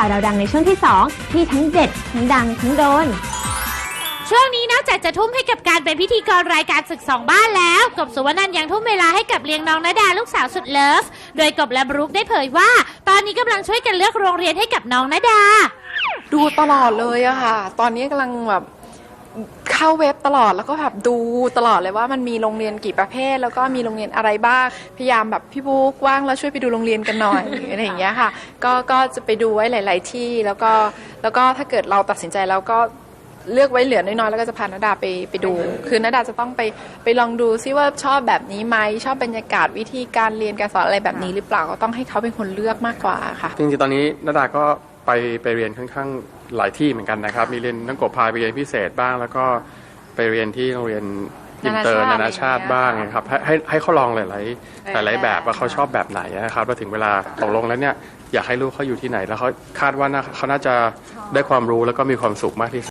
ข่าวเราดังในช่วงที่ 2 ที่ทั้งเด็ดทั้งดังทั้งโดน ช่วงนี้นอกจากจะทุ่มให้กับการเป็นพิธีกรรายการศึกสองบ้านแล้ว กบสุวรรณันท์ยังทุ่มเวลาให้กับเลี้ยงน้องนาดาลูกสาวสุดเลิฟ โดยกบและบรุกได้เผยว่า ตอนนี้กำลังช่วยกันเลือกโรงเรียนให้กับน้องนาดา ดูตลอดเลยอะค่ะ ตอนนี้กำลังแบบ เข้าเว็บตลอดแล้วก็แบบดูตลอดเลยว่ามันมีโรงเรียนกี่ประเภท แล้วก็มีโรงเรียนอะไรบ้างพยายามแบบพี่บุ๊กว่างแล้วช่วยไปดูโรงเรียนกันหน่อยอะไรอย่างเงี้ยค่ะก็ก็จะไปดูไว้หลาย ๆ ที่แล้วก็แล้วก็ถ้าเกิดเราตัดสินใจแล้วก็เลือกไว้เหลือน้อยๆแล้วก็จะพานาดาไปไปดู คือนาดาจะต้องไปไปลองดูซิว่าชอบแบบนี้ไหมชอบบรรยากาศวิธีการเรียนการสอนอะไรแบบนี้หรือเปล่าก็ต้องให้เขาเป็นคนเลือกมากกว่าค่ะจริงๆตอนนี้นาดาก็ ไปไปเรียนค่อนข้างหลายที่เหมือนกันนะครับ มีเรียนนักกบพาไปเรียนพิเศษบ้าง แล้วก็ไปเรียนที่โรงเรียนอินเตอร์นานานานาชาชาติติบ้างนะครับให้ให้ให้เขาลองหลายๆหลายๆแบบว่าเขาชอบแบบไหนนะครับแล้วถึงเวลาตกลงแล้วเนี่ยอยากให้ลูกเขาอยู่ที่ไหน แล้วเขาคาดว่าน่าเขาน่าจะได้ความรู้แล้วก็มีความสุขมากที่สุด